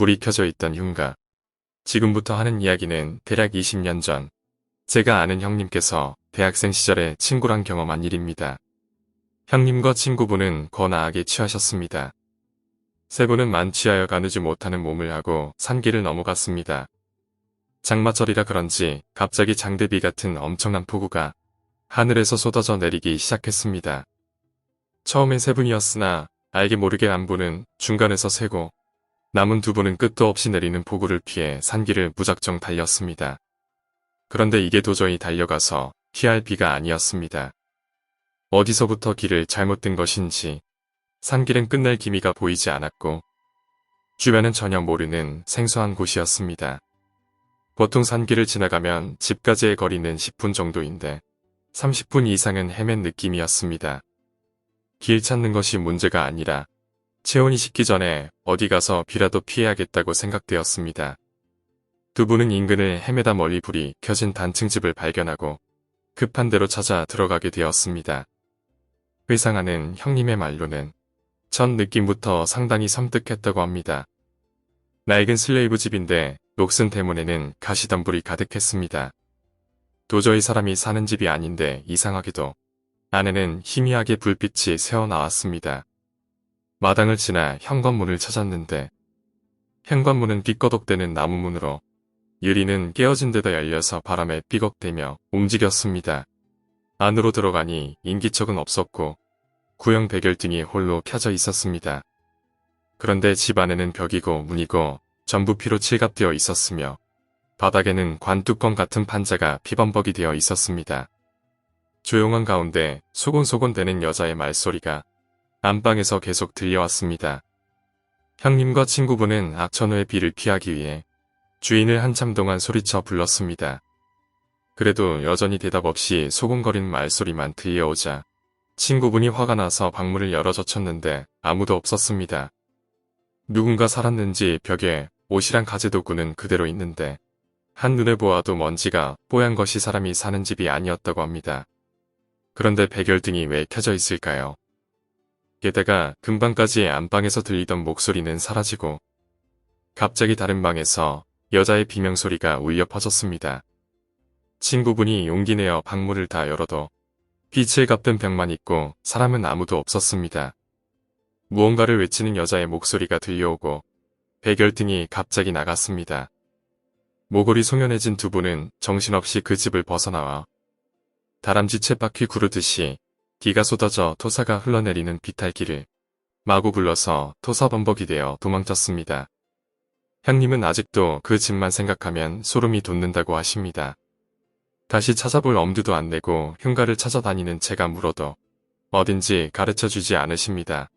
불이 켜져 있던 흉가. 지금부터 하는 이야기는 대략 20년 전 제가 아는 형님께서 대학생 시절에 친구랑 경험한 일입니다. 형님과 친구분은 거나하게 취하셨습니다. 세 분은 만취하여 가누지 못하는 몸을 하고 산길을 넘어갔습니다. 장마철이라 그런지 갑자기 장대비 같은 엄청난 폭우가 하늘에서 쏟아져 내리기 시작했습니다. 처음엔 세 분이었으나 알게 모르게 한 분은 중간에서 세고 남은 두 분은 끝도 없이 내리는 폭우를 피해 산길을 무작정 달렸습니다. 그런데 이게 도저히 달려가서 피할 비가 아니었습니다. 어디서부터 길을 잘못 든 것인지 산길은 끝날 기미가 보이지 않았고 주변은 전혀 모르는 생소한 곳이었습니다. 보통 산길을 지나가면 집까지의 거리는 10분 정도인데 30분 이상은 헤맨 느낌이었습니다. 길 찾는 것이 문제가 아니라 체온이 식기 전에 어디 가서 비라도 피해야겠다고 생각되었습니다. 두 분은 인근을 헤매다 멀리 불이 켜진 단층집을 발견하고 급한 대로 찾아 들어가게 되었습니다. 회상하는 형님의 말로는 첫 느낌부터 상당히 섬뜩했다고 합니다. 낡은 슬레이브 집인데 녹슨 대문에는 가시덤불이 가득했습니다. 도저히 사람이 사는 집이 아닌데 이상하게도 안에는 희미하게 불빛이 새어나왔습니다. 마당을 지나 현관문을 찾았는데 현관문은 삐꺼덕대는 나무문으로 유리는 깨어진 데다 열려서 바람에 삐걱대며 움직였습니다. 안으로 들어가니 인기척은 없었고 구형 백열등이 홀로 켜져 있었습니다. 그런데 집 안에는 벽이고 문이고 전부 피로 칠갑되어 있었으며 바닥에는 관뚜껑 같은 판자가 피범벅이 되어 있었습니다. 조용한 가운데 소곤소곤 대는 여자의 말소리가 안방에서 계속 들려왔습니다. 형님과 친구분은 악천후의 비를 피하기 위해 주인을 한참 동안 소리쳐 불렀습니다. 그래도 여전히 대답 없이 소곤거리는 말소리만 들려오자 친구분이 화가 나서 방문을 열어 젖혔는데 아무도 없었습니다. 누군가 살았는지 벽에 옷이랑 가재 도구는 그대로 있는데 한눈에 보아도 먼지가 뽀얀 것이 사람이 사는 집이 아니었다고 합니다. 그런데 백열등이 왜 켜져 있을까요? 게다가 금방까지 안방에서 들리던 목소리는 사라지고 갑자기 다른 방에서 여자의 비명소리가 울려 퍼졌습니다. 친구분이 용기 내어 방문을 다 열어도 빛을 갚은 벽만 있고 사람은 아무도 없었습니다. 무언가를 외치는 여자의 목소리가 들려오고 백열등이 갑자기 나갔습니다. 모골이 송연해진 두 분은 정신없이 그 집을 벗어나와 다람쥐 쳇바퀴 구르듯이 비가 쏟아져 토사가 흘러내리는 비탈길을 마구 굴러서 토사범벅이 되어 도망쳤습니다. 형님은 아직도 그 집만 생각하면 소름이 돋는다고 하십니다. 다시 찾아볼 엄두도 안 내고 흉가를 찾아다니는 제가 물어도 어딘지 가르쳐주지 않으십니다.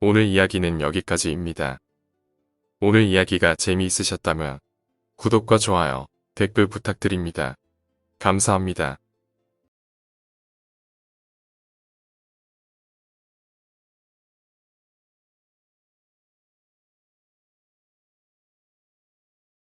오늘 이야기는 여기까지입니다. 오늘 이야기가 재미있으셨다면 구독과 좋아요, 댓글 부탁드립니다. 감사합니다.